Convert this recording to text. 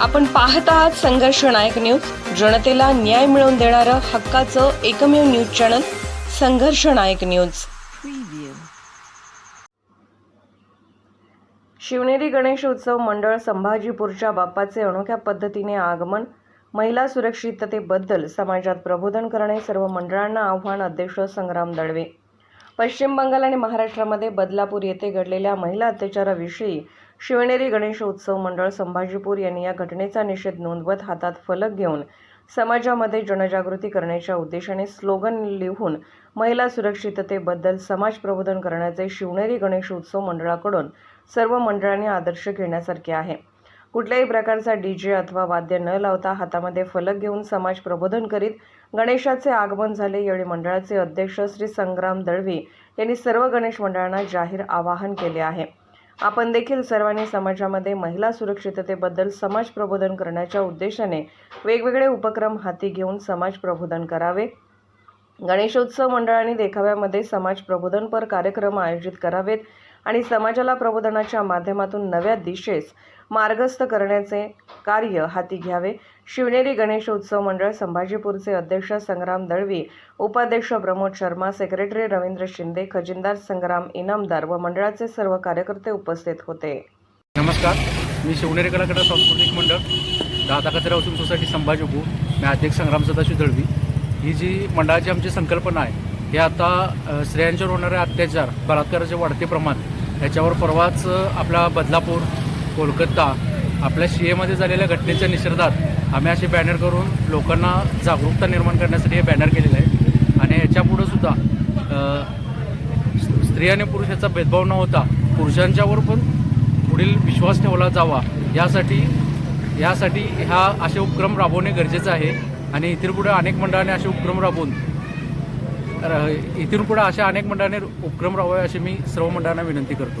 आपण पाहत आहात संघर्ष नायक न्यूज. जनतेला न्याय मिळवून देणारं हक्काचं एकमेव न्यूज चॅनल संघर्ष नायक न्यूज. शिवनेरी गणेश उत्सव मंडळ संभाजीपूरच्या बाप्पाचे अनोख्या पद्धतीने आगमन महिला सुरक्षिततेबद्दल समाजात प्रबोधन करणे सर्व मंडळांना आव्हान अध्यक्ष संग्राम दळवे पश्चिम बंगाल आणि महाराष्ट्रामध्ये बदलापूर येथे घडलेल्या महिला अत्याचाराविषयी शिवनेरी गणेश उत्सव मंडळ संभाजीपूर यांनी या घटनेचा निषेध नोंदवत हातात फलक घेऊन समाजामध्ये जनजागृती करण्याच्या उद्देशाने स्लोगन लिहून महिला सुरक्षिततेबद्दल समाज प्रबोधन करण्याचे शिवनेरी गणेश उत्सव मंडळाकडून सर्व मंडळांनी आदर्श घेण्यासारखे आहे. कुठल्याही प्रकारचा डीजे अथवा वाद्य न लावता हातामध्ये फलक घेऊन समाज प्रबोधन करीत गणेशाचे आगमन झाले यावेळी मंडळाचे अध्यक्ष श्री संग्राम दळवी यांनी सर्व गणेश मंडळांना जाहीर आवाहन केले आहे. आपण देखील सर्वांनी समाजामध्ये महिला सुरक्षिततेबद्दल समाज प्रबोधन करण्याच्या उद्देशाने वेगवेगळे उपक्रम हाती घेऊन समाज प्रबोधन करावे. गणेशोत्सव मंडळाने देखाव्यामध्ये समाज प्रबोधनपर कार्यक्रम आयोजित करावेत आणि समाजाला प्रबोधनाच्या माध्यमातून नव्या दिशेस मार्गस्थ करण्याचे कार्य हाती घ्यावे. शिवनेरी गणेशोत्सव मंडळ संभाजीपूरचे अध्यक्ष संग्राम दळवी उपाध्यक्ष प्रमोद शर्मा सेक्रेटरी रवींद्र शिंदे खजिनदार संग्राम इनामदार व मंडळाचे सर्व कार्यकर्ते उपस्थित होते. नमस्कार. मी शिवनेरी कलाकडा सांस्कृतिक मंडळ दादा कचरा हाऊसिंग सोसायटी संभाजीपूर मी अध्यक्ष संग्राम सदाशिव दळवी. ही जी मंडळाची आमची संकल्पना आहे हे आता स्त्रियांच्यावर होणारे अत्याचार बलात्काराचे वाढते प्रमाण याच्यावर परवाच आपला बदलापूर कोलकाता आपल्या सी एमध्ये झालेल्या घटनेच्या निषेधात आम्ही असे बॅनर करून लोकांना जागरूकता निर्माण करण्यासाठी हे बॅनर केलेलं आहे. आणि याच्यापुढं सुद्धा स्त्री आणि पुरुष याचा भेदभाव न होता पुरुषांच्यावर पण पुढील विश्वास ठेवला जावा. यासाठी यासाठी ह्या असे उपक्रम राबवणे गरजेचं आहे. आणि इथून पुढे अनेक मंडळाने असे उपक्रम राबवून इथून पुढे अशा अनेक मंडळाने उपक्रम राबवावे अशी मी सर्व मंडळांना विनंती करतो.